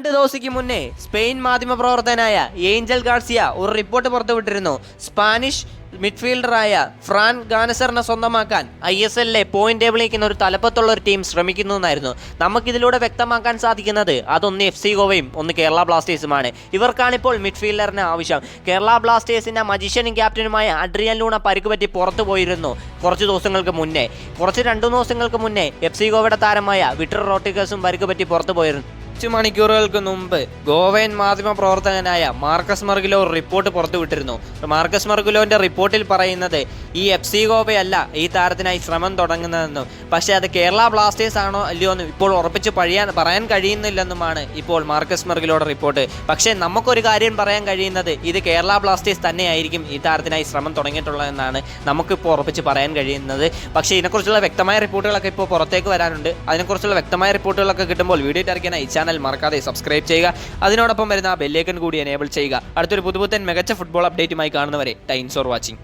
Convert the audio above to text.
രണ്ട് ദിവസയ്ക്ക് മുന്നേ സ്പെയിൻ മാധ്യമ പ്രവർത്തകനായ ഏഞ്ചൽ ഗാർസിയ ഒരു റിപ്പോർട്ട് പുറത്തുവിട്ടിരുന്നു. സ്പാനിഷ് മിഡ്ഫീൽഡറായ ഫ്രാൻ ഗാനസറിനെ സ്വന്തമാക്കാൻ ഐ എസ് എല്ലിലെ പോയിന്റ് ടേബിളിൽ ഒരു തലപ്പത്തുള്ള ഒരു ടീം ശ്രമിക്കുന്നു എന്നായിരുന്നു. നമുക്കിതിലൂടെ വ്യക്തമാക്കാൻ സാധിക്കുന്നത് അതൊന്ന് എഫ് സി ഗോവയും ഒന്ന് കേരള ബ്ലാസ്റ്റേഴ്സുമാണ്. ഇവർക്കാണിപ്പോൾ മിഡ്ഫീൽഡറിന് ആവശ്യം. കേരള ബ്ലാസ്റ്റേഴ്സിന്റെ മജീഷ്യനും ക്യാപ്റ്റനുമായ അഡ്രിയൻ ലൂണ പരിക്ക് പറ്റി പുറത്തു പോയിരുന്നു കുറച്ച് ദിവസങ്ങൾക്ക് മുന്നേ. കുറച്ച് രണ്ടു ദിവസങ്ങൾക്ക് മുന്നേ എഫ് സി ഗോവയുടെ താരമായ വിട്ടർ റോട്ടിക്കസും പരിക്ക് പറ്റി പുറത്തു പോയിരുന്നു. കുറച്ച് മണിക്കൂറുകൾക്ക് മുമ്പ് ഗോവൻ മാധ്യമ പ്രവർത്തകനായ മാർക്കസ് മർഗുലോ റിപ്പോർട്ട് പുറത്തുവിട്ടിരുന്നു. മാർക്കസ് മർഗുലോന്റെ റിപ്പോർട്ടിൽ പറയുന്നത് ഈ എഫ് സി ഗോവയല്ല ഈ താരത്തിനായി ശ്രമം തുടങ്ങുന്നതെന്നും പക്ഷേ അത് കേരള ബ്ലാസ്റ്റേഴ്സ് ആണോ അല്ലയോ എന്നും ഇപ്പോൾ ഉറപ്പിച്ച് പഴിയാൻ പറയാൻ കഴിയുന്നില്ലെന്നുമാണ് ഇപ്പോൾ മാർക്കസ് മർഗിലോടെ റിപ്പോർട്ട് പക്ഷേ നമുക്കൊരു കാര്യം പറയാൻ കഴിയുന്നത് ഇത് കേരള ബ്ലാസ്റ്റേഴ്സ് തന്നെയായിരിക്കും ഈ താരത്തിനായി ശ്രമം തുടങ്ങിയിട്ടുള്ളതെന്നാണ് നമുക്കിപ്പോൾ ഉറപ്പിച്ച് പറയാൻ കഴിയുന്നത്. പക്ഷേ ഇതിനെക്കുറിച്ചുള്ള വ്യക്തമായ റിപ്പോർട്ടുകളൊക്കെ ഇപ്പോൾ പുറത്തേക്ക് വരാനുണ്ട്. അതിനെക്കുറിച്ചുള്ള വ്യക്തമായ റിപ്പോർട്ടുകളൊക്കെ കിട്ടുമ്പോൾ വീഡിയോ ഇറക്കിയാണ് ഈ ചാനൽ മറക്കാതെ സബ്സ്ക്രൈബ് ചെയ്യുക. അതിനോടൊപ്പം വരുന്ന ബെല്ലേക്കൻ കൂടി എനേബിൾ ചെയ്യുക. അടുത്തൊരു പുതുപുത്തൻ മികച്ച ഫുട്ബോൾ അപ്ഡേറ്റുമായി കാണുന്നവരെ ടൈംസ് ഫോർ വാച്ചിങ്